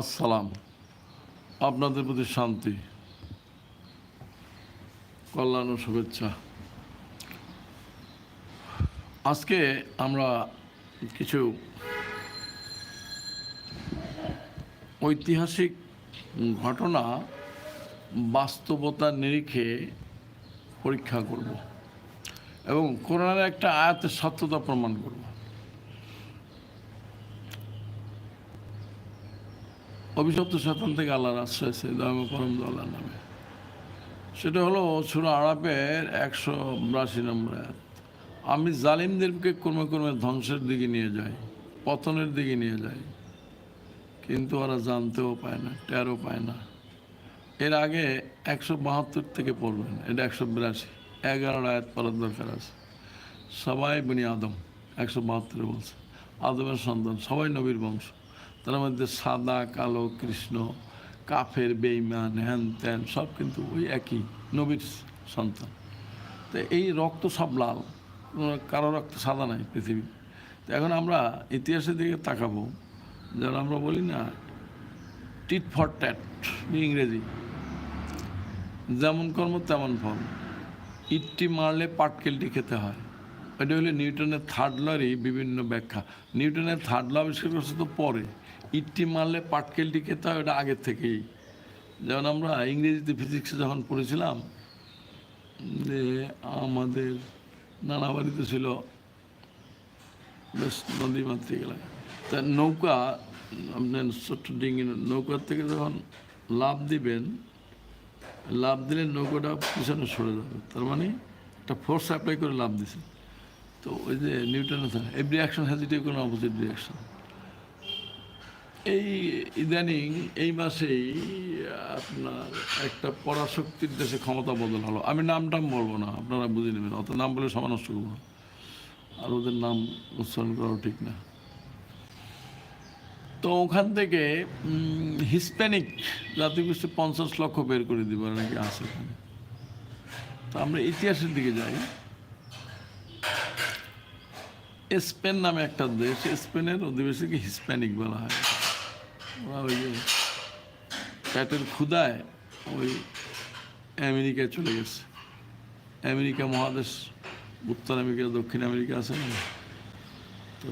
আসসালাম। আপনাদের প্রতি শান্তি। কল্যাণ ও শুভেচ্ছা। আজকে আমরা কিছু ঐতিহাসিক ঘটনা বাস্তবতার নিরিখে পরীক্ষা করব এবং কোরআনের একটা আয়াতের সত্যতা প্রমাণ করব। অভিশপ্ত শতান থেকে আল্লাহর আশ্রয় সে দামে পরম আল্লাহর নামে। সেটা হলো সুরা আরাপের একশো বিরাশি নম্বর আমি জালিমদেরকে ক্রমে ক্রমে ধ্বংসের দিকে নিয়ে যাই, পতনের দিকে নিয়ে যাই, কিন্তু ওরা জানতেও পায় না, টেরও পায় না। এর আগে একশো বাহাত্তর থেকে পড়বেন, এটা একশো বিরাশি। এগারো আয়াত পড়ার দরকার আছে সবাই বনি আদম, একশো বাহাত্তরে বলছে, আদমের সন্তান, সবাই নবীর বংশ। তার মধ্যে সাদা, কালো, কৃষ্ণ, কাফের বেইমান হ্যান ত্যান, সব কিন্তু ওই একই নবীর সন্তান। তো এই রক্ত সব লাল, কারও রক্ত সাদা নাই পৃথিবী তো এখন আমরা ইতিহাসের দিকে তাকাবো যেন আমরা বলি না, টিট ফর ট্যাট ইংরেজি। যেমন কর্ম, তেমন ফল। ইটটি মারলে পাটকেলটি খেতে হয়। এটা হলো নিউটনের থার্ড লরই বিভিন্ন ব্যাখ্যা। নিউটনের থার্ড ল আবিষ্কার করছে তো পরে। ইটটি মারলে পাটকেলটি খেতে হয়, ওটা আগের থেকেই। যেমন আমরা ইংরেজিতে ফিজিক্সে যখন পড়েছিলাম, যে আমাদের নানা বাড়িতে ছিল বেশ নদী মাতৃক এলাকা। তা নৌকা আপনার ছোট্ট ডিঙ্গি নৌকার থেকে যখন লাভ দিবেন লাভ দিলে নৌকাটা পিছনে সরে যাবে। তার মানে একটা ফোর্স অ্যাপ্লাই করে লাভ দিছে। তো ওই যে নিউটনের এভরি অ্যাকশন হ্যাজ ইট কোনো অপোজিট রিয়াকশন এই ইদানিং, এই মাসেই আপনার একটা পরাশক্তির দেশে ক্ষমতা বদল হলো। আমি নামটাম বলব না, আপনারা বুঝে নেবেন। অত নাম বলে সমান করব না। আর ওদের নাম উচ্চারণ করাও ঠিক না। তো ওখান থেকে হিসপ্যানিক জাতিগোষ্ঠী পঞ্চাশ লক্ষ বের করে দিব নাকি আছে ওখানে। তো আমরা ইতিহাসের দিকে যাই। স্পেন নামে একটা দেশ, স্পেনের অধিবাসীকে হিসপ্যানিক বলা হয়। ওই যে প্যাটের ক্ষুদায় ওই আমেরিকায় চলে গেছে। আমেরিকা মহাদেশ, উত্তর আমেরিকা, দক্ষিণ আমেরিকা আছে না? তো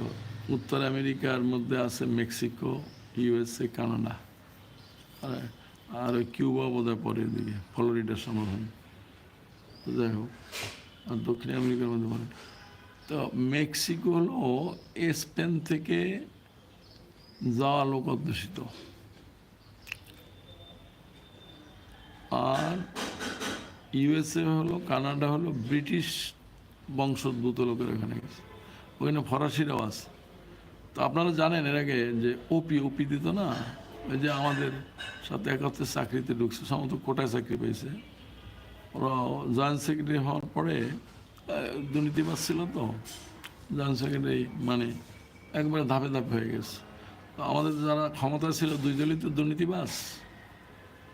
উত্তর আমেরিকার মধ্যে আছে মেক্সিকো, ইউএসএ, কানাডা। আর আর ওই কিউবা বোধহয় পরে দিকে ফ্লোরিডার সমাধান। যাই হোক, আর দক্ষিণ আমেরিকার মধ্যে পরে। তো মেক্সিকো হলো স্পেন থেকে যাওয়া লোক অধ্যুষিত। আর ইউএসএ হলো কানাডা হলো ব্রিটিশ বংশোদ্ভূত লোকের ওখানে গেছে। ওখানে ফরাসিরাও আছে। তো আপনারা জানেন এর আগে যে ওপি ওপি দিত না? ওই যে আমাদের সাথে একাত্তর চাকরিতে ঢুকছে সম্ভবত কোটায় চাকরি পেয়েছে। ওরা জয়েন্ট সেক্রেটারি হওয়ার পরে আহ, দুর্নীতিবাজ ছিল তো। জয়েন্ট সেক্রেটারি মানে একবারে ধাপে ধাপে হয়ে গেছে। তো আমাদের যারা ক্ষমতা ছিল, দুই দলই তো দুর্নীতিবাজ।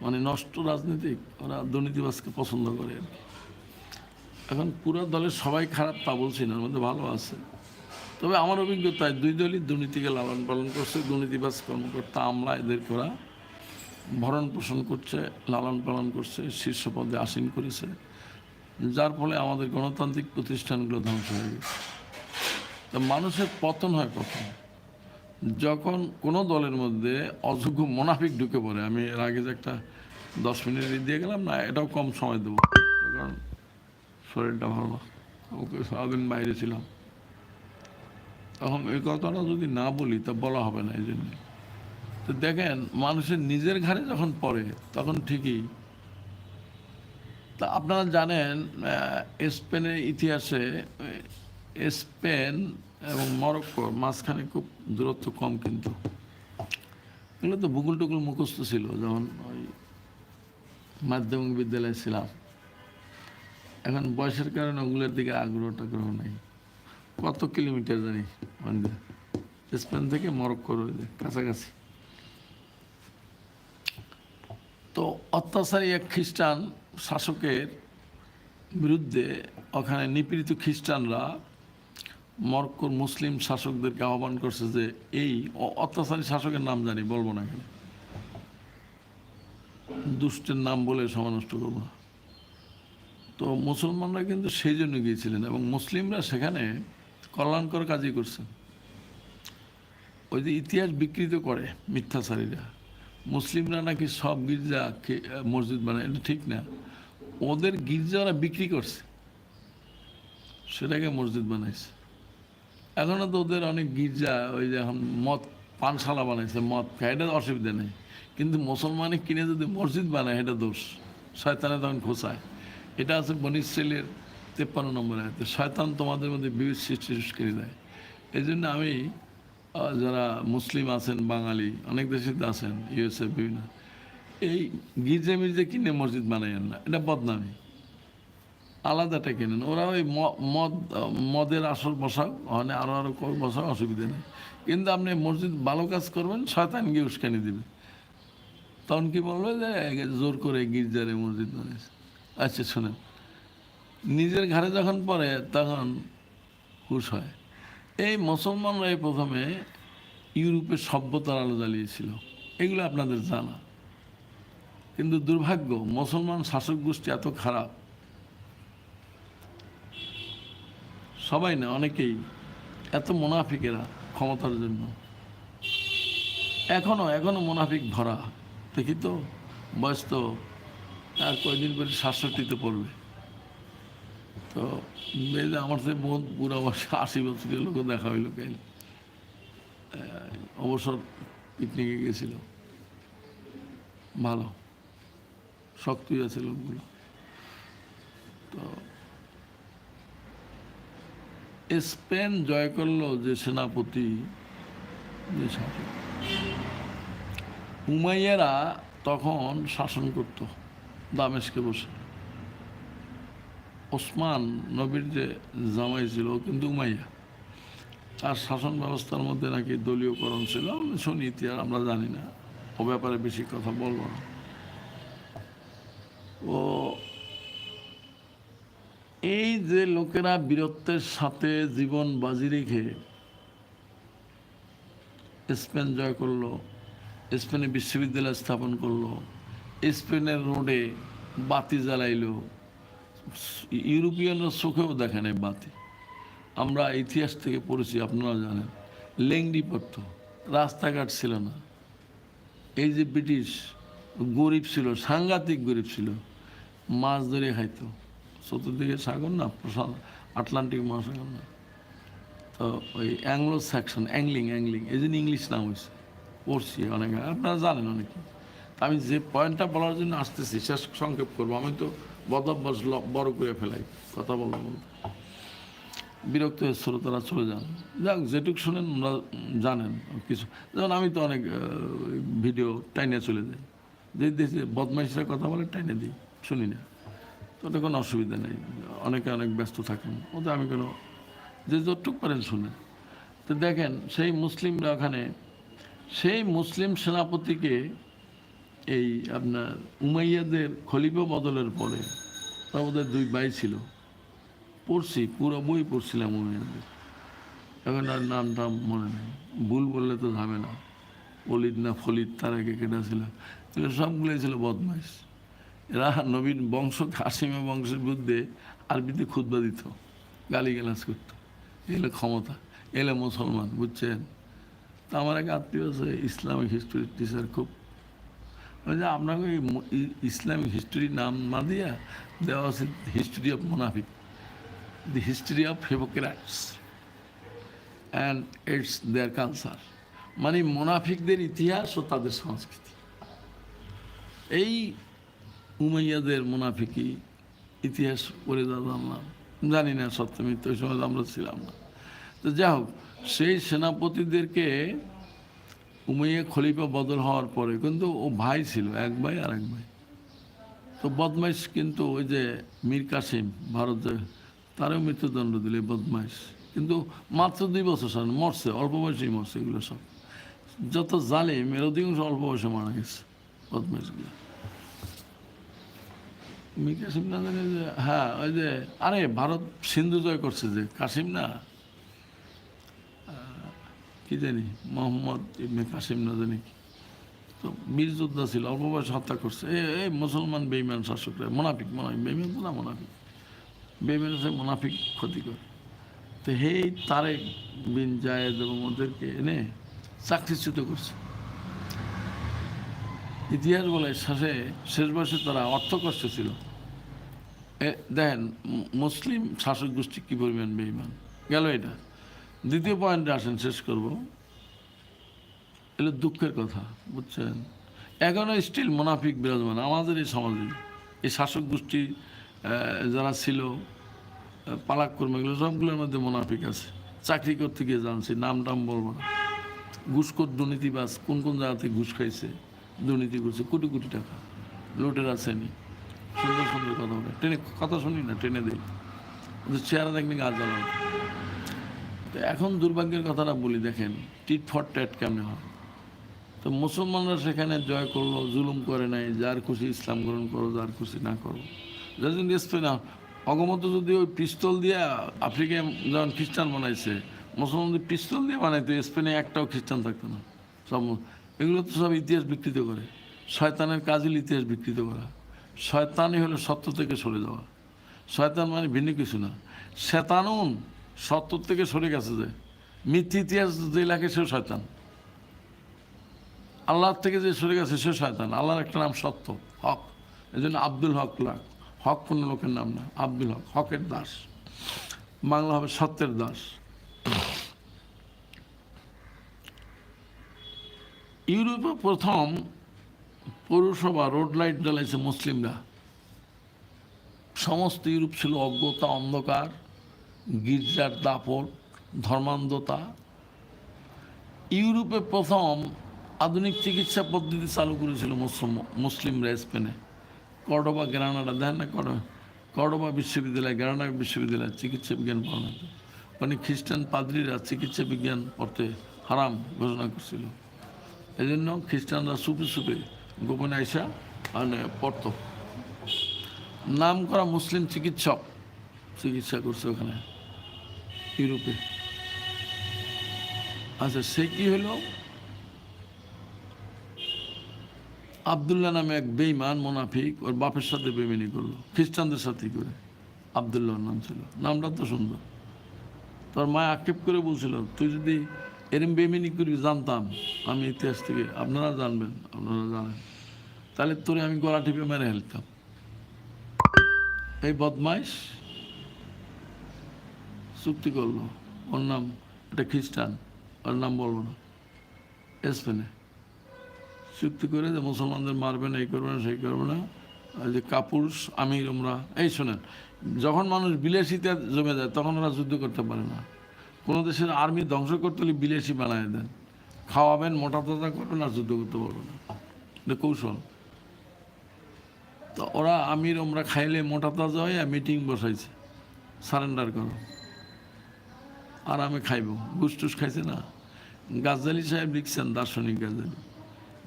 মানে নষ্ট রাজনীতিক, ওরা দুর্নীতিবাসকে পছন্দ করে আর কি। এখন পুরো দলের সবাই খারাপ তা বলছি না মধ্যে ভালো আছে। তবে আমার অভিজ্ঞতায় দুই দলই দুর্নীতিকে লালন পালন করছে, দুর্নীতিবাজ কর্মকর্তা আমলা এদেরকে ওরা ভরণ পোষণ করছে, লালন পালন করছে, শীর্ষ পদে আসীন করেছে। যার ফলে আমাদের গণতান্ত্রিক প্রতিষ্ঠানগুলো ধ্বংস হয়ে গেছে। তা মানুষের পতন হয় কখন? যখন কোনো দলের মধ্যে অযোগ্য মোনাফিক ঢুকে পড়ে, আমি এর আগে যে একটা দশ মিনিট দিয়ে গেলাম, না, এটাও কম সময় দেবো। কারণ শরীরটা ভালো না। ওকে সারাদিন বাইরে ছিলাম। তখন এই কথাটা যদি না বলি, তা বলা হবে না এই জন্য তো দেখেন, মানুষের নিজের ঘাড়ে যখন পড়ে, তখন ঠিকই। তা আপনারা জানেন স্পেনের ইতিহাসে স্পেন এবং মরক্কোর মাঝখানে খুব দূরত্ব কম কিন্তু। এগুলো তো ভূগোল টুকুল মুখস্থ ছিল, যেমন ওই মাধ্যমিক বিদ্যালয়ে ছিলাম। এখন বয়সের কারণে ওগুলোর দিকে আগ্রহ টাগ্রহ নেই। কত কিলোমিটার জানি মানে স্পেন থেকে মরক্কোর কাছাকাছি। তো অত্যাচারী এক খ্রিস্টান শাসকের বিরুদ্ধে ওখানে নিপীড়িত খ্রিস্টানরা মরক্কোর মুসলিম শাসকদেরকে আহ্বান করছে যে এই অত্যাচারী শাসকের নাম জানি, বলব না এখানে দুষ্টের নাম বলে সময় নষ্ট করব না। তো মুসলমানরা কিন্তু সেই জন্য গিয়েছিলেন এবং মুসলিমরা সেখানে কল্যাণকর কাজই করছেন। ওই যে ইতিহাস বিকৃত করে মিথ্যাচারীরা। মুসলিমরা নাকি সব গির্জা মসজিদ বানায়, এটা ঠিক না। ওদের গির্জা ওরা বিক্রি করছে। সেটাকে মসজিদ বানাইছে। এখনও তো ওদের অনেক গির্জা, ওই যে এখন মদ, পানশালা বানাইছে, মদ খায়, এটা অসুবিধা নেই। কিন্তু মুসলমানে কিনে যদি মসজিদ বানায়, এটা দোষ। শয়তানে তখন খোঁচায়। এটা আছে বনিশ্রেলের তেপ্পান্ন নম্বর আয়তে, শয়তান তোমাদের মধ্যে বিবিধ সৃষ্টি করে দেয়। এই জন্য আমি যারা মুসলিম আছেন, বাঙালি, অনেক দেশে আছেন, ইউএসএ, বিভিন্ন, এই গির্জে মির্জে কিনে মসজিদ বানাইয়েন না। এটা বদনামি। আলাদাটা কেনেন ওরা ওই মদ, মদের আসর বসাক ওখানে আরও আরও বসাক অসুবিধা নেই। কিন্তু আপনি মসজিদ ভালো কাজ করবেন, শয়তান গিয়ে উস্কানি দেবে। তখন কি বলবে যে জোর করে গির্জারে মসজিদ বানিয়েছে। আচ্ছা শোনেন। নিজের ঘরে যখন পড়ে, তখন হুশ হয়। এই মুসলমানরা এই প্রথমে ইউরোপের সভ্যতার আলো জ্বালিয়েছিল। এগুলো আপনাদের জানা। কিন্তু দুর্ভাগ্য, মুসলমান শাসক গোষ্ঠী এত খারাপ। সবাই না, অনেকেই এত মুনাফিকেরা ক্ষমতার জন্য। এখনও এখনও মুনাফিক ভরা। দেখি তো, বয়স তো আর কয়দিন পরে সাতষট্টিতে পড়বে। তো আমার সাথে বহুত বুড়া বয়স আশি বছরের লোকও দেখা হইল কাল অবসর পিকনিকে গেছিল ভালো শক্তই আছে লোকগুলো। তো স্পেন জয় করল যে সেনাপতি, যে উমাইয়ারা তখন শাসন করত দামেশকে বসে। ওসমান নবীর যে জামাই ছিল কিন্তু উমাইয়া তার শাসন ব্যবস্থার মধ্যে নাকি দলীয়করণ ছিল শুনি ইতিহাস, আমরা জানি না। ও ব্যাপারে বেশি কথা বলব না। ও এই যে লোকেরা বীরত্বের সাথে জীবন বাজি রেখে স্পেন জয় করল স্পেনে বিশ্ববিদ্যালয় স্থাপন করল, স্পেনের রোডে বাতি জ্বালাইলো, ইউরোপিয়ানরা চোখেও দেখে নাই বাতি। আমরা ইতিহাস থেকে পড়েছি, আপনারা জানেন। লেংডি পড়তো রাস্তাঘাট ছিল না। এই যে ব্রিটিশ গরিব ছিল, সাংঘাতিক গরিব ছিল, মাছ ধরে খাইতো। চতুর্দিকে সাগর না, প্রশান্ত, আটলান্টিক মহাসাগর না। তো ওই অ্যাংলো স্যাকশন অ্যাংলিং অ্যাংলিং, এই জন্য ইংলিশ নাম হয়েছে। পড়ছি অনেক, আপনারা জানেন অনেকে। আমি যে পয়েন্টটা বলার জন্য আসতেছি, শেষ সংক্ষেপ করব। আমি তো বদভ্যাস বড় করে ফেলাই, কথা বলব বিরক্ত হয়ে শ্রোতারা চলে যান। যাক, যেটুক শোনেন ওরা জানেন কিছু। যেমন আমি তো অনেক ভিডিও টাইনে চলে যাই। যে দেশে বদমাইশরা কথা বলে, টাইনে দিই, শুনি না। ওটা কোনো অসুবিধা নেই। অনেকে অনেক ব্যস্ত থাকেন। ওতে আমি কোনো যে যতটুক পারেন শুনে তো দেখেন, সেই মুসলিমরা ওখানে সেই মুসলিম সেনাপতিকে এই আপনার উমাইয়াদের খলিফা বদলের পরে তার ওদের দুই ভাই ছিল। পড়ছি পুরো বই পড়ছিলাম উমাইয়াদের। এখন আর নাম নামটা মনে নেই। ভুল বললে তো না অলিদ না ফলিদ, তার আগে কেটা ছিল। সবগুলোই ছিল বদমাইশ। এরা নবীন বংশ, কাসিমা বংশের বিরুদ্ধে আরবিতে খুদ্া দিত গালি গালাজ করতো এলে ক্ষমতা এলে মুসলমান, বুঝছেন? তো আমার এক আত্মীয় আছে, ইসলামিক হিস্ট্রি টিচার খুব। যে আপনাকে ইসলামিক হিস্ট্রি নাম না দিয়া দেওয়া আছে হিস্ট্রি অফ মোনাফিক the history of hypocrites and its their culture মানে মোনাফিকদের ইতিহাস ও তাদের সংস্কৃতি। এই উমাইয়াদের মুনাফিকি ইতিহাস পড়ে জানলাম। জানি না সত্য মিথ্য, ওই সময় আমরা ছিলাম না। তো যাই হোক, সেই সেনাপতিদেরকে উমাইয়া খলিফা বদল হওয়ার পরে কিন্তু ও ভাই ছিল, এক ভাই আর এক ভাই। তো বদমাইশ কিন্তু ওই যে মীর কাসিম, ভারতে তারও মৃত্যুদণ্ড দিলে বদমাইশ। কিন্তু মাত্র দুই বছর সামনে মরছে, অল্প বয়সেই মরছে এগুলো সব। যত জালিম, এর অধিকাংশ অল্প বয়সে মারা গেছে বদমাইশগুলো। মীর কাসিম না জানে যে হ্যাঁ ওই যে, আরে ভারত সিন্ধু জয় করছে যে, কাসিম না? কি জানি, মোহাম্মদ ইবনে কাসিম না জানি তো বীর যোদ্ধা ছিল, অল্প বয়সে হত্যা করছে। এ এই মুসলমান বেইমান শাসকরা, মোনাফিক মোনাফিক বেইমান তো না মোনাফিক? বেইমান হচ্ছে মোনাফিক ক্ষতিকর। তো হেই তারেক বিন জায়েদ এবং ওদেরকে এনে চাকরিচ্যুত করছে। ইতিহাস বলে শেষে শেষ বয়সে তারা অর্থ কষ্ট ছিল দেখেন মুসলিম শাসক গোষ্ঠী কী পরিমাণ বেইমান গেল এটা। দ্বিতীয় পয়েন্টে আসেন শেষ করব। এগুলো দুঃখের কথা বুঝছেন? এখনও স্টিল মোনাফিক বিরাজমান আমাদের এই সমাজে। এই শাসক গোষ্ঠী যারা ছিল আহ, পালাক কর্ম এগুলো সবগুলোর মধ্যে মোনাফিক আছে। চাকরি করতে গিয়ে জানছি নাম টাম বলব না। ঘুষখোর দুর্নীতিবাজ কোন কোন জায়গা থেকে ঘুষ খাইছে? দুর্নীতি করছে, কোটি কোটি টাকা। লোটের আসেনি সুন্দর সুন্দর কথা বলে। ট্রেনে কথা শুনি না, ট্রেনে দিই। ওদের চেহারা দেখলে গাছ জ্বালা তো এখন দুর্ভাগ্যের কথাটা বলি, দেখেন, টিট ফট ট্যাট কেমনে হয়? তো মুসলমানরা সেখানে জয় করল, জুলুম করে নাই, যার খুশি ইসলাম গ্রহণ করো, যার খুশি না করো। যার জন্য স্পেন, অগমত যদি ওই পিস্তল দিয়ে আফ্রিকায় যখন খ্রিস্টান বানাইছে, মুসলমানদের পিস্তল দিয়ে বানাইতো, স্পেনে একটাও খ্রিস্টান থাকতো না। সব এগুলো তো সব ইতিহাস বিকৃত করে। শয়তানের কাজই ইতিহাস বিকৃত করা। শয়তানই হলো সত্য থেকে সরে যাওয়া। শয়তান মানে ভিন্ন কিছু না। শেতানুন সত্য থেকে সরে গেছে যে। মিথ্যে ইতিহাস যে লাগে সে শয়তান। আল্লাহর থেকে যে সরে গেছে সে শয়তান। আল্লাহর একটা নাম সত্য, হক। এই জন্য আব্দুল হক লাখ। হক কোনো লোকের নাম না। আব্দুল হক, হকের দাস। বাংলা হবে সত্যের দাস। ইউরোপে প্রথম পৌরসভা রোড লাইট জ্বালাইছে মুসলিমরা। সমস্ত ইউরোপ ছিল অজ্ঞতা, অন্ধকার, গির্জার দাপট, ধর্মান্ধতা। ইউরোপে প্রথম আধুনিক চিকিৎসা পদ্ধতি চালু করেছিল মুসলিম, মুসলিমরা স্পেনে। কর্ডোবা গ্রানাডা, দেখেন না কর্ডোবা কর্ডোবা বিশ্ববিদ্যালয়, গ্রানাডা বিশ্ববিদ্যালয় চিকিৎসা বিজ্ঞান পড়ানো মানে খ্রিস্টান পাদ্রীরা চিকিৎসা বিজ্ঞান পড়তে হারাম ঘোষণা করছিল। এই জন্য খ্রিস্টানরা সুপে সুপে গোপনে আইসা মানে পড়তো। নাম করা মুসলিম চিকিৎসক চিকিৎসা করছে ওখানে, ইউরোপে। আচ্ছা সে কি হলো? আবদুল্লাহ নামে এক বেইমান মোনাফিক, ওর বাপের সাথে বেমিনি করল, খ্রিস্টানদের সাথে করে? আবদুল্লাহর নাম ছিল। নামটা তো সুন্দর। তোর মা আক্ষেপ করে বলছিল, তুই যদি এরম বেমিনি করবি জানতাম। আমি ইতিহাস থেকে, আপনারা জানবেন, আপনারা জানেন। তাহলে তোরে আমি গলা টিপে মেরে ফেলতাম। এই বদমাইশ চুক্তি করল। ওর নাম, এটা খ্রিস্টান, ওর নাম বলব না। স্পেনে। চুক্তি করে যে মুসলমানদের মারবে না, এই করবে না, সেই করবে না। যে কাপুরুষ, আমির আমরা এই শোনেন, যখন মানুষ বিলাসিতে জমে যায়, তখন ওরা যুদ্ধ করতে পারে না। কোনো দেশের আর্মি ধ্বংস করতে হলে বিলাসী বানায় দেন। খাওয়াবেন, মোটা তাজা করবেন আর যুদ্ধ করতে পারবে না। কৌশল। তো ওরা আমির আমরা খাইলে মোটা তাজা হয়ে মিটিং বসাইছে, সারেন্ডার করো। আর আমি খাইব। ঘুষ টুস খাইছে না। গাজালি সাহেব লিখছেন, দার্শনিক গাজালি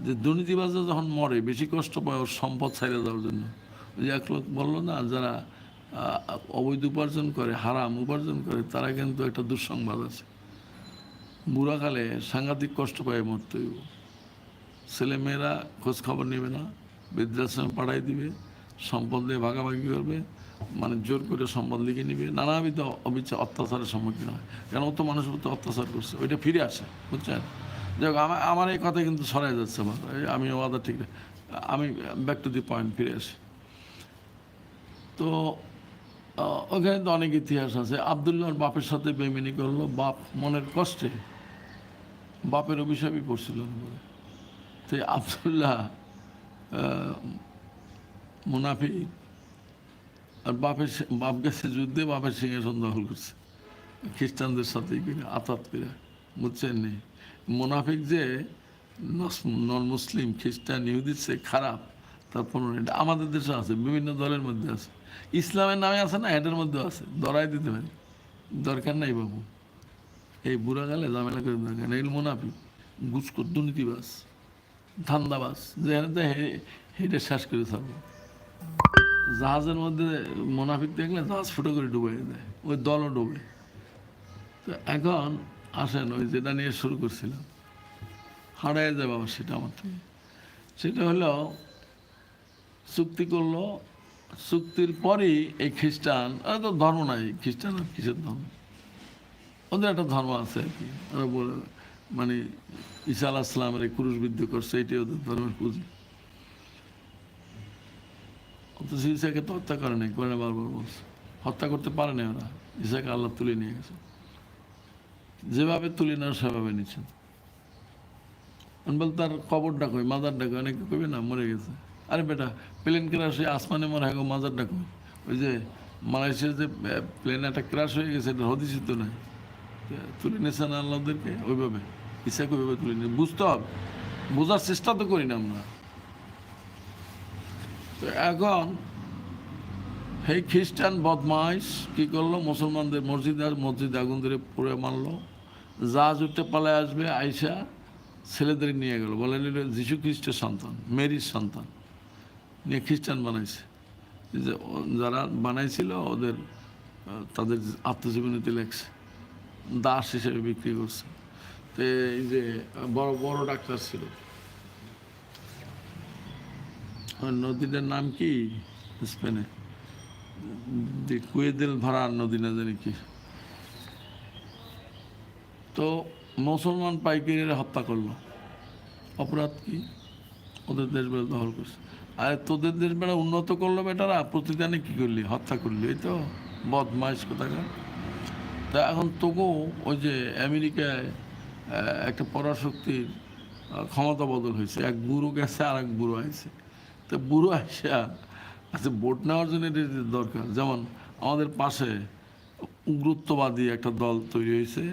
যে দুর্নীতিবাজরা যখন মরে, বেশি কষ্ট পায় ওর সম্পদ ছাইড়ে যাওয়ার জন্য। ওই এক লোক বলল না, যারা অবৈধ উপার্জন করে, হারাম উপার্জন করে, তারা কিন্তু একটা দুঃসংবাদ আছে। বুড়াকালে সাংঘাতিক কষ্ট পায় মরতে হইব ছেলেমেয়েরা খোঁজ খবর নেবে না, বৃদ্ধাশ্রমে পাঠাই দিবে, সম্পদ দিয়ে ভাগাভাগি করবে মানে জোর করে সম্পদ লিখে নিবে। নানাবিধ অবিচার অত্যাচারের সম্মুখীন হয়। কেন? তো মানুষের প্রতি অত্যাচার করছে, ওইটা ফিরে আসে, বুঝছেন? যাই আমার আমার এই কথা কিন্তু সরাই যাচ্ছে আমার। আমি ওয়াদা ঠিক আমি ব্যাক টু দি পয়েন্ট ফিরে আসি। তো ওখানে তো অনেক ইতিহাস আছে। আবদুল্লাহর বাপের সাথে বেমিনি করল। বাপ মনের কষ্টে বাপের অভিশাপই পড়ছিল বলে। তো আবদুল্লাহ মুনাফি আর বাপের বাপ গেছে যুদ্ধে, বাপের সিংহাসন দখল করছে। খ্রিস্টানদের সাথে আতাত করে, বুঝছেন নি? মুনাফিক যে নন মুসলিম, খ্রিস্টান ইহুদির সে খারাপ তারপর আমাদের দেশে আছে, বিভিন্ন দলের মধ্যে আছে। ইসলামের নামে আছে না এটার মধ্যে আছে। দরাই দিতে পারি। দরকার নাই বাবু। এই বুড়া গালে ঝামেলা করে দরকার এগুলো মোনাফিক, গুসকর দুর্নীতিবাস ধান্দাবাস যেখানে হেঁটে শেষ করে থাকব জাহাজের মধ্যে মোনাফিক দেখলে জাহাজ ফুটো করে ডুবে দেয়, ওই দলও ডুবে। তো এখন আসেন, ওই যেটা নিয়ে শুরু করছিলাম। হারাই যায় বাবা সেটা আমার থেকে। সেটা হলো, চুক্তি করল চুক্তির পরই এই খ্রিস্টান, ওরা তো ধর্ম নাই, খ্রিস্টান কিসের ধর্ম? ওদের একটা ধর্ম আছে আর কি। ওরা বলে মানে ঈসা আলাহ ইসলামের এই ক্রুশবিদ্ধ করছে, এটাই ওদের ধর্মের পুঁজি। অথচ ঈসাকে তো হত্যা করে নাই করে বারবার বলছে। হত্যা করতে পারে না ওরা, ঈসাকে আল্লাহ তুলে নিয়ে গেছে। যেভাবে তুলে নেওয়া সেভাবে নিচ্ছেন। বল তার কবর কই? মাদার কই? অনেকে কইবে, না, মরে গেছে। আরে বেটা প্লেন ক্রাশ হয়ে আসমানে মরে হয় মাজারটা কই ওই যে মালয়েশিয়ার যে প্লেন একটা ক্রাশ হয়ে গেছে, এটা হদিসই তো নাই তুলে নিয়েছে না আল্লাহদেরকে? ওইভাবে। ইচ্ছাকে ওইভাবে তুলে নিয়ে বুঝতে হবে। বোঝার চেষ্টা তো করি না আমরা। তো এখন সেই খ্রিস্টান বদমাইশ কি করল? মুসলমানদের মসজিদ আর মসজিদ আগুন ধরে পুড়ে মারলো। জাহাজ উঠতে পালায় আসবে আয়সা ছেলেদের নিয়ে গেল। এটা যীশু খ্রিস্টের সন্তান, মেরির সন্তান। নিয়ে খ্রিস্টান বানাইছে। যে যারা বানাইছিল, ওদের তাদের আত্মজীবনীতে লেখছে, দাস হিসেবে বিক্রি করছে। তো এই যে, বড় বড় ডাক্তার ছিল। নদীটার নাম কি? স্পেনে। যে কুয়েদেল ভাড়া নদী না জানি কি। তো মুসলমান পাইকারিরা হত্যা করল। অপরাধ কি? ওদের দেশ দখল করছে। আর তোদের দেশ বেড়া উন্নত করল বেটারা, প্রতিদানে কি করলি? হত্যা করলি, এই তো? বদমাইশ কোথাকার? তা এখন তবুও ওই যে আমেরিকায় একটা পরাশক্তির ক্ষমতা বদল হয়েছে। এক বুড়ো গেছে আর এক বুড়ো আছে তো বুড়ো আসা আচ্ছা ভোট নেওয়ার জন্য এটা দরকার? যেমন আমাদের পাশে উগ্রত্ববাদী একটা দল তৈরি হয়েছে।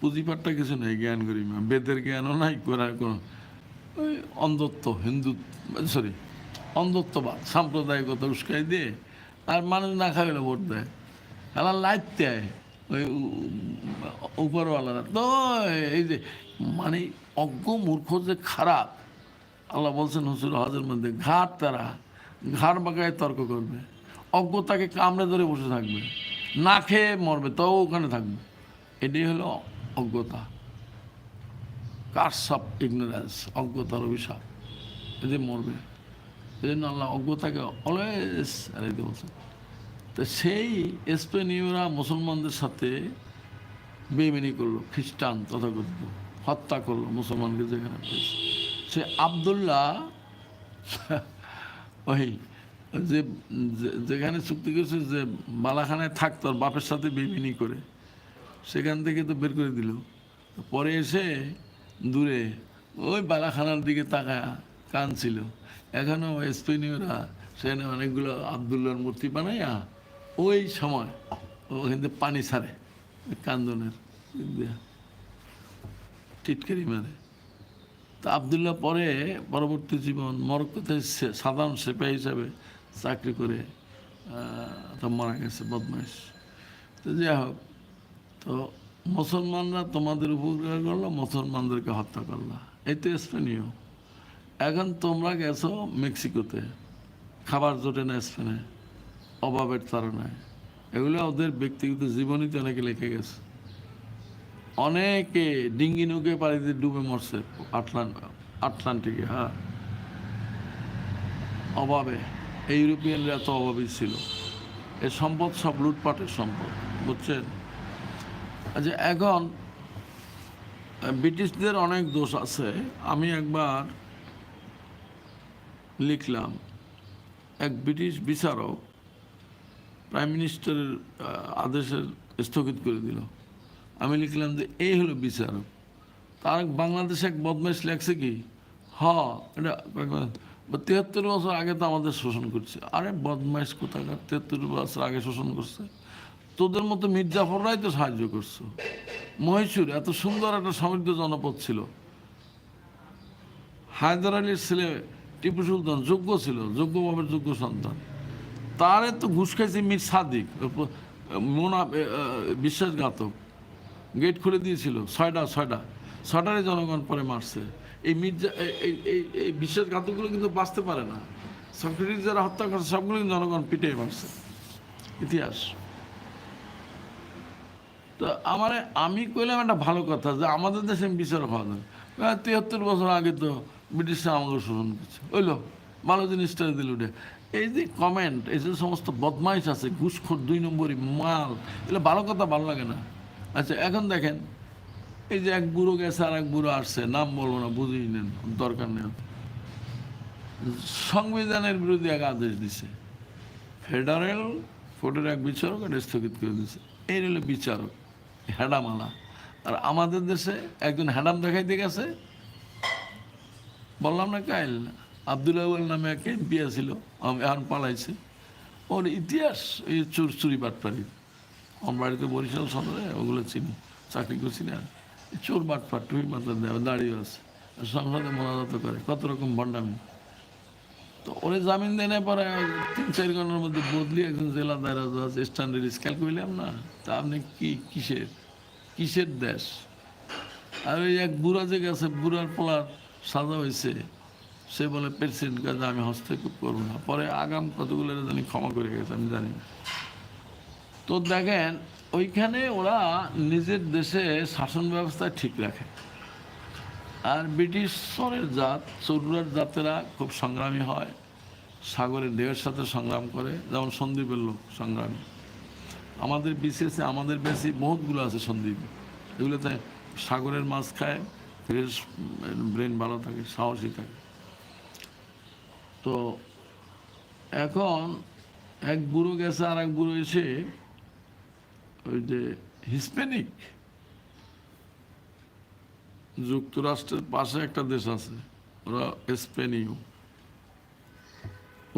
পুঁজিপাটটা কিছু নেই, জ্ঞান গরিমা। বেদের জ্ঞানও নাই, কোনো ওই অন্ধত্ব হিন্দু সরি অন্ধত্ববাদ, সাম্প্রদায়িকতা উস্কাই দিয়ে আর মানুষ না খাইলে ভোট দেয়। খেলা লাইট দেয় ওই উপরওয়ালারা। তো এই যে মানে অজ্ঞ মূর্খ যে খারাপ, আল্লাহ বলছেন হুসুর হজের মধ্যে ঘাট তারা ঘাড় বাঁকায় তর্ক করবে। অজ্ঞ তাকে কামড়ে ধরে বসে থাকবে। না খেয়ে মরবে, তাও ওখানে থাকবে। এটাই হলো অজ্ঞতা। কারসাপ ইগনোরেন্স অজ্ঞতার অভিশাপ। এদের মরবে। এই জন্য আল্লাহ অজ্ঞতাকে অলওয়েজ এড়াইতে বলছেন তো সেই স্পেনীয়রা মুসলমানদের সাথে বেমেনি করল, খ্রিস্টান তথাকথিত, হত্যা করল মুসলমানকে যেখানে পেয়েছে। সে আবদুল্লাহ, ওই, যে- যেখানে চুক্তি করেছে, যে বালাখানায় থাকতো আর বাপের সাথে বেমিনি করে, সেখান থেকে তো বের করে দিল। পরে এসে দূরে ওই বালাখানার দিকে তাকায় কানছিল এখনও স্পেনীয়রা সেখানে অনেকগুলো আবদুল্লার মূর্তি বানাইয়া ওই সময় ওখান থেকে পানি ছাড়ে, কান্দনের টিটকারি মারে। তা আবদুল্লাহ পরে পরবর্তী জীবন মরক্কোতে সাধারণ সেপাই হিসাবে চাকরি করে তা মারা গেছে বদমাইশ। তো যাই হোক, তো মুসলমানরা তোমাদের উপকার করল, মুসলমানদেরকে হত্যা করল। এই তো স্পেনীয়। এখন তোমরা গেছো মেক্সিকোতে, খাবার জোটে না স্পেনে, অভাবের তাড়নায় এগুলো ওদের ব্যক্তিগত জীবনীতে অনেকে লিখে গেছে। অনেকে ডিঙ্গি নৌকে পাড়িতে ডুবে মরছে আটলান্ট আটলান্টিকে হ্যাঁ। অভাবে, এই ইউরোপিয়ানরা এত অভাবী ছিল। এ সম্পদ সব লুটপাটের সম্পদ, বুঝছেন? আচ্ছা এখন, ব্রিটিশদের অনেক দোষ আছে। আমি একবার লিখলাম, এক ব্রিটিশ বিচারক প্রাইম মিনিস্টারের আদেশের স্থগিত করে দিল। আমি লিখলাম যে, এই হলো বিচারক তার বাংলাদেশে এক বদমাইশ লেখছে কি? হ, এটা তিয়াত্তর বছর আগে তো আমাদের শোষণ করছে। আরে বদমাইশ কোথাকার? তিয়াত্তর বছর আগে শোষণ করছে। তোদের মতো মির্জাফররাই তো সাহায্য করছ। মহীশূর, এত সুন্দর একটা সমৃদ্ধ জনপদ ছিল। হায়দার আলীর ছেলে টিপু সুলতান যোগ্য ছিল যোগ্য বাবার যোগ্য সন্তান। তারে তো ঘুষ খাইছে মির সাদিক মোনা বিশ্বাসঘাতক। গেট খুলে দিয়েছিল, ছয়টা ছয়টা। ছয়টারে জনগণ পরে মারছে। এই মির্জা এই- বিশ্বাসঘাতকগুলো কিন্তু বাঁচতে পারে না। সক্রেটিস যারা হত্যা করছে, সবগুলো কিন্তু জনগণ পিটে মারছে। ইতিহাস। তো আমারে, আমি কইলাম একটা ভালো কথা যে আমাদের দেশে বিচার হওয়া যায় তিয়াত্তর বছর আগে তো ব্রিটিশরা আমাকে শোষণ করছে। ওইলো ভালো জিনিসটা দিল উঠে। এই যে কমেন্ট এই যে সমস্ত বদমাইশ আছে, ঘুষখোর, দুই নম্বরই মাল, এগুলো ভালো কথা ভালো লাগে না। আচ্ছা এখন দেখেন, এই যে এক বুড়ো গেছে আর এক বুড়ো আসছে, নাম বলব না, বুঝেই নেন, দরকার নেই। সংবিধানের বিরুদ্ধে এক আদেশ দিছে। ফেডারেল কোর্টের এক বিচারক এটা স্থগিত করে দিয়েছে এই হলো বিচারক হ্যাডামালা আর আমাদের দেশে একজন হ্যাডাম দেখাইতে গেছে বললাম না কাইল আবদুল্লাহ নামে এক এমপি ছিল এখন পালাইছে। ওর ইতিহাস, এই চুর চুরি বাটপাড়ি আমার বাড়িতে বরিশাল সদরে ওগুলো চিনি চাকরি করছি না চোর বাটপাট টুপি মাথা দেয়, দাঁড়িয়ে আছে। সংসদে মোনাজাত করে, কত রকম ভণ্ডামি। তো ওরে জামিন দেনে পরে তিন চার ঘণ্টার মধ্যে বদলি একজন জেলা দায়রা আছে স্ট্যান্ডার্ড স্কেল করলাম না? তা আপনি কি কিসের? কিসের দেশ? আর ওই এক বুড়া যে গেছে, বুড়ার পোলার সাজা হয়েছে। সে বলে, প্রেসিডেন্ট কাজে আমি হস্তক্ষেপ করব না। পরে আগাম কতগুলো জানি ক্ষমা করে গেছে, আমি জানি। তো দেখেন, ওইখানে ওরা নিজের দেশে শাসন ব্যবস্থা ঠিক রাখে। আর ব্রিটিশরের জাত চরুরার জাতেরা খুব সংগ্রামী হয়। সাগরের ঢেউয়ের সাথে সংগ্রাম করে, যেমন সন্দীপের লোক সংগ্রামী। আমাদের বিশেষে আমাদের বেশি বহুতগুলো আছে সন্দীপ। এগুলোতে সাগরের মাছ খায় ফ্রেশ ব্রেন ভালো থাকে, সাহসী থাকে। তো এখন এক বুড়ো গেছে আর এক বুড়ো এসে ওই যে হিসপ্যানিক যুক্তরাষ্ট্রের পাশে একটা দেশ আছে, ওরা স্পেনীয়।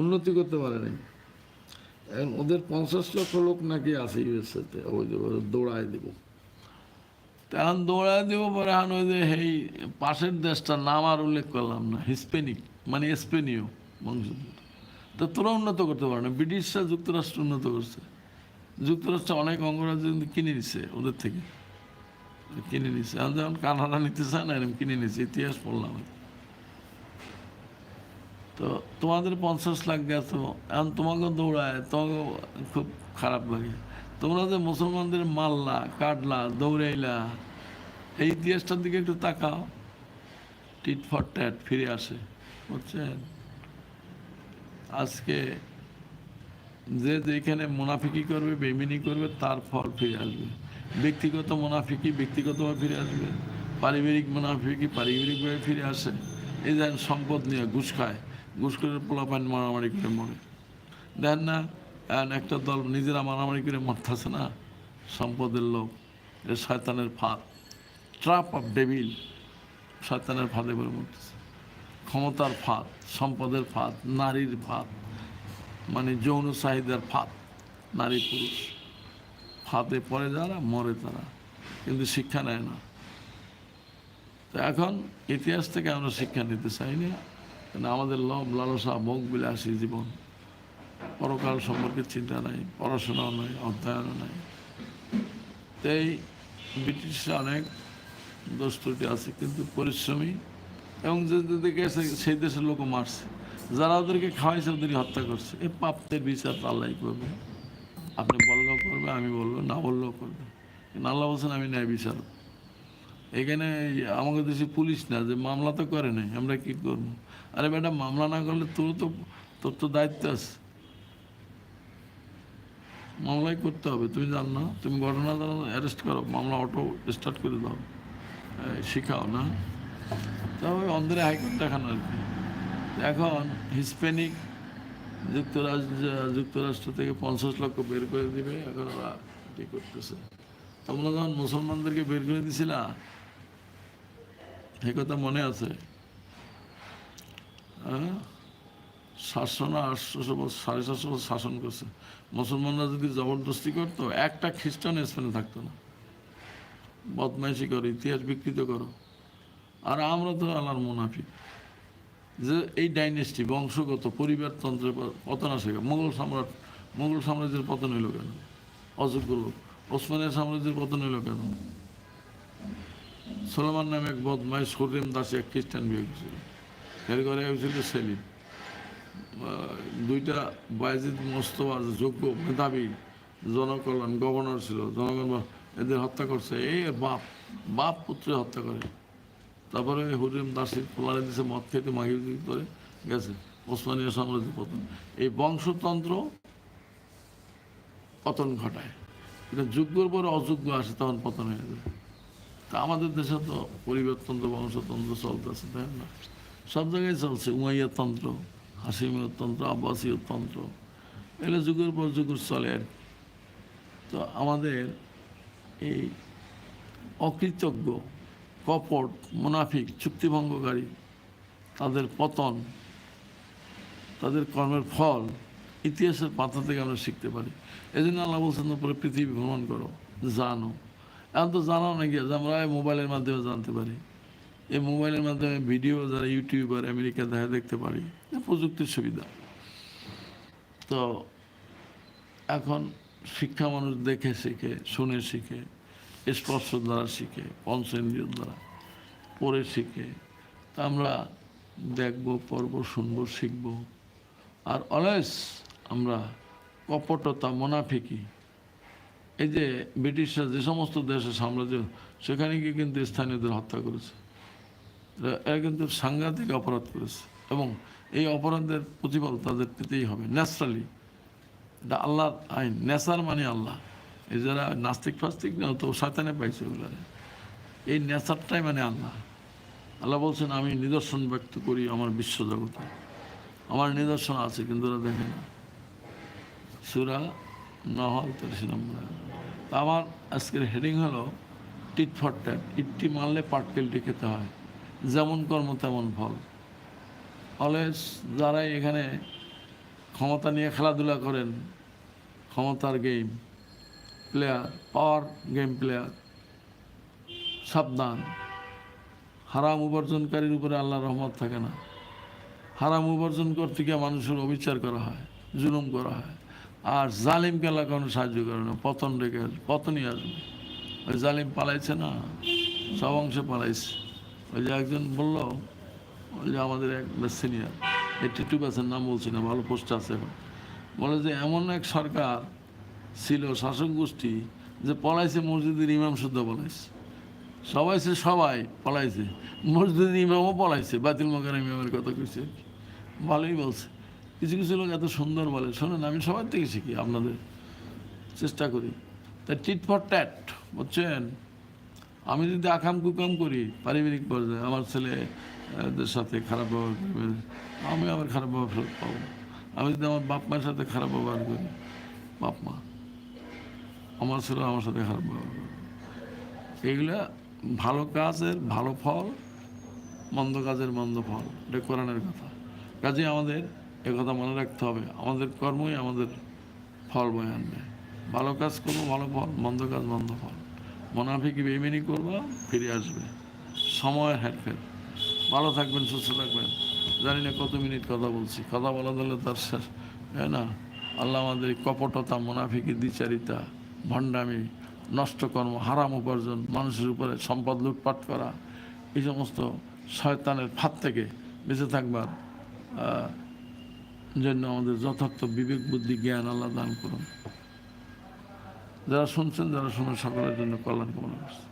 উন্নতি করতে পারে নাই। এখন ওদের পঞ্চাশ লক্ষ লোক নাকি আছে ইউএসএতে, ওই দৌড়ায় দিব। তখন দৌড়ায় দিব পরে এখন ওই যে এই পাশের দেশটার নাম আর উল্লেখ করলাম না, হিসপেনিক মানে স্পেনীয় বংশোদ্ভূত। তো তোরা উন্নত করতে পারে না, ব্রিটিশরা যুক্তরাষ্ট্র উন্নত করছে। যুক্তরাষ্ট্র অনেক অঙ্গরাজ্য কিন্তু কিনে নিচ্ছে ওদের থেকে। কিনে নিচ্ছে এখন যেমন কানাডা নিতে চায় না এরকম কিনে নিচ্ছে ইতিহাস পড়লাম তো তোমাদের পঞ্চাশ লাখ গেছ, এখন তোমাকে দৌড়ায় তোমাকে খুব খারাপ লাগে। তোমরা যে মুসলমানদের মারলা কাটলা, দৌড়াইলা, এই ইতিহাসটার দিকে একটু তাকাও। টিট ফর ট্যাট ফিরে আসে, বুঝছেন? আজকে যে যেখানে মুনাফিকি করবে বেমিনি করবে, তার ফল ফিরে আসবে। ব্যক্তিগত মুনাফিকি ব্যক্তিগতভাবে ফিরে আসবে। পারিবারিক মুনাফিকি পারিবারিকভাবে ফিরে আসে। এই যেন সম্পদ নিয়ে ঘুষ খায়, ঘুষ করে পোলাপান মারামারি করে মরে। দেন না? এখন একটা দল নিজেরা মারামারি করে মরতেছে না। সম্পদের লোক এটা শয়তানের ফাঁদ। ট্রাপ অফ ডেভিল শয়তানের ফাঁদে করে মরতেছে। ক্ষমতার ফাঁদ, সম্পদের ফাঁদ, নারীর ফাঁদ। মানে যৌন চাহিদার ফাঁদ। নারী পুরুষ। ফাঁদে পড়ে যারা, মরে তারা। কিন্তু শিক্ষা নেয় না। তো এখন ইতিহাস থেকে আমরা শিক্ষা নিতে চাইনি কারণ আমাদের লভ লালসা, ভোগ, বিলাসী জীবন। পরকাল সম্পর্কে চিন্তা নাই, পড়াশোনাও নাই, অধ্যয়নও নাই। তো এই ব্রিটিশরা অনেক দোষ আছে, কিন্তু পরিশ্রমী এবং যে দিকে সেই দেশের লোকও মারছে। যারা ওদেরকে খাওয়াইছে ওদেরকে হত্যা করছে। এই পাপের বিচার তো আল্লাহ করবে। আপনি বললেও করবে, আমি বলব, না বললেও করবে। আল্লাহ বলছেন, আমি ন্যায় বিচার এখানে আমাদের দেশে পুলিশ না, যে মামলা তো করে নাই, আমরা কি করব? আরে বেটা, মামলা না করলে তোর তো তোর তো দায়িত্ব আছে। মামলাই করতে হবে, তুমি জান না। তুমি ঘটনা অ্যারেস্ট করো, মামলা অটো স্টার্ট করে দাও। শিখাও, না? তবে অন্ধরে হাইকোর্ট দেখানো আর কি। এখন হিসপ্যানিক যুক্তরাষ্ট্র যুক্তরাষ্ট্র থেকে পঞ্চাশ লক্ষ বের করে দিবে, এখন ওরা কি করতেছে? তোমরা যখন মুসলমানদেরকে বের করে দিছিলা এই কথা মনে আছে? হ্যাঁ? সাতশো না আটশো বছর সাড়ে সাতশো বছর শাসন করছে। মুসলমানরা যদি জবরদস্তি করতো, একটা খ্রিস্টান স্পেনে থাকতো না। বদমাইশি করো, ইতিহাস বিকৃত করো। আর আমরা তো আল্লাহর মুনাফিক। যে এই ডাইনেস্টি বংশগত, পরিবারতন্ত্রের পতন আসে? মোগল সম্রাট, মোগল সাম্রাজ্যের পতন হইল কেন? অযোগ্য লোক। ওসমানের সাম্রাজ্যের পতন হইল কেন? সোলেমান নামে এক বদমাইশ হরিম দাসী এক খ্রিস্টান বিয়ে করেছিল এর ঘরে হয়েছিল সেলিম। দুইটা বায়জিদ মোস্তফা যোগ্য মেধাবী জনকল্যাণ গভর্নর ছিল, জনগণ এদের হত্যা করছে এই বাপ বাপ পুত্রে হত্যা করে। তারপরে হরিম দাসের পোলারে দিছে, মদ খেতে মাগির করে গেছে, ওসমানীয় সাম্রাজ্য পতন। এই বংশতন্ত্র পতন ঘটায়। এটা যোগ্যর পরে অযোগ্য আসে, তখন পতন হয়ে যায়। তা আমাদের দেশে তো পরিবর্তন্ত্র বংশতন্ত্র চলতেছে, তাই না? সব জায়গায় চলছে উমাইয়া তন্ত্র। হাসিমীয় তন্ত্র আব্বাসীয় তন্ত্র এগুলো যুগের পর যুগের চলে। আর। তো আমাদের এই অকৃতজ্ঞ, কপট, মুনাফিক, চুক্তিভঙ্গকারী, তাদের পতন, তাদের কর্মের ফল ইতিহাসের পাতা থেকে আমরা শিখতে পারি। এই জন্য আল্লাহ বলছেন উপরে পৃথিবী ভ্রমণ করো, জানো। এখন তো জানাও নাকি আমরা মোবাইলের মাধ্যমে জানতে পারি। এই মোবাইলের মাধ্যমে ভিডিও যারা ইউটিউবার আমেরিকা দেখা দেখতে পারি প্রযুক্তির সুবিধা। তো এখন শিক্ষা মানুষ দেখে শিখে, শুনে শিখে স্পর্শ দ্বারা শিখে পঞ্চেন্দ্রিয় দ্বারা পড়ে শিখে। তা আমরা দেখব, পড়ব, শুনব, শিখব। আর অলওয়েজ আমরা কপটতা, মোনাফিকি, এই যে ব্রিটিশরা যে সমস্ত দেশে সাম্রাজ্য, সেখানে গিয়ে কিন্তু স্থানীয়দের হত্যা করেছে। কিন্তু সাংঘাতিক অপরাধ করেছে। এবং এই অপরাধের প্রতিফল তাদের পেতেই হবে, ন্যাচারালি। এটা আল্লাহর আইন নেশার মানে আল্লাহ। এই যারা নাস্তিক ফাস্তিক না, তো শয়তানে পাইছে ওগুলো এই নেশারটাই মানে আল্লাহ। আল্লাহ বলছেন, আমি নিদর্শন ব্যক্ত করি আমার বিশ্ব জগতে। আমার নিদর্শন আছে, কিন্তু ওরা দেখে না। সুরা নহল তেরোশি নম্বর আমার আজকের হেডিং হলো, টিট ফর ট্যাট। ইটটি মারলে পাটকেলটি খেতে হয়। যেমন কর্ম, তেমন ফল। অলওয়েজ যারাই এখানে ক্ষমতা নিয়ে খেলাধুলা করেন, ক্ষমতার game player power game player সাবধান। হারাম উপার্জনকারীর উপরে আল্লাহ রহমত থাকে না। হারাম উপার্জন করতে গিয়ে মানুষের অবিচার করা হয়, জুলুম করা হয়। আর জালিম কেলা কোনো সাহায্য করে না, পতন রেখে আসবে পতনই আসবে। ওই জালিম পালাইছে না, সব অংশে পালাইছে। ওই যে একজন বলল, ওই যে আমাদের এক সিনিয়র এই টিটু গাছের নাম বলছি না, ভালো পোস্ট আছে এখন। বলে যে এমন এক সরকার ছিল শাসক গোষ্ঠী যে পলাইছে মসজিদের ইমাম শুদ্ধ পলাইছে। সবাই সে সবাই পলাইছে। মসজিদের ইমামও পলাইছে, বাতিল মকার ইমামের কথা কইছে। ভালোই বলছে। কিছু কিছু লোক এত সুন্দর বলে, শোনেন, আমি সবার থেকে শিখি, আপনাদের চেষ্টা করি। তা টিট ফর ট্যাট বুঝছেন? আমি যদি আকাম কুকাম করি, পারিবারিক পর্যায়ে আমার ছেলেদের সাথে খারাপ ব্যবহার করবে, আমি আবার খারাপ ব্যবহার পাবো। আমি যদি আমার বাপ মায়ের সাথে খারাপ ব্যবহার করি, বাপ মা, আমার ছেলে আমার সাথে খারাপ ব্যবহার করবে। এইগুলা ভালো কাজের ভালো ফল, মন্দ কাজের মন্দ ফল, এটা কোরআনের কথা। কাজে আমাদের কথা মনে রাখতে হবে, আমাদের কর্মই আমাদের ফল বয়ে আনবে। ভালো কাজ করব, ভালো ফল, মন্দ কাজ, মন্দ ফল। মোনাফিকি বেমিনি করব? ফিরে আসবে। সময় হেরফের। ভালো থাকবেন, সুস্থ থাকবেন। জানি না কত মিনিট কথা বলছি। কথা বলা দিলে তার শেষ। তাই না? আল্লাহ আমাদের কপটতা, মোনাফিকি, দ্বিচারিতা, ভণ্ডামি, নষ্টকর্ম, হারাম উপার্জন, মানুষের উপরে সম্পদ লুটপাট করা, এই সমস্ত শয়তানের ফাঁদ থেকে বেঁচে থাকবার জন্য আমাদের যথার্থ বিবেক, বুদ্ধি, জ্ঞান আল্লাহ দান করুন। যারা শুনছেন যারা শুনুন সকলের জন্য কল্যাণ কামনা করছে।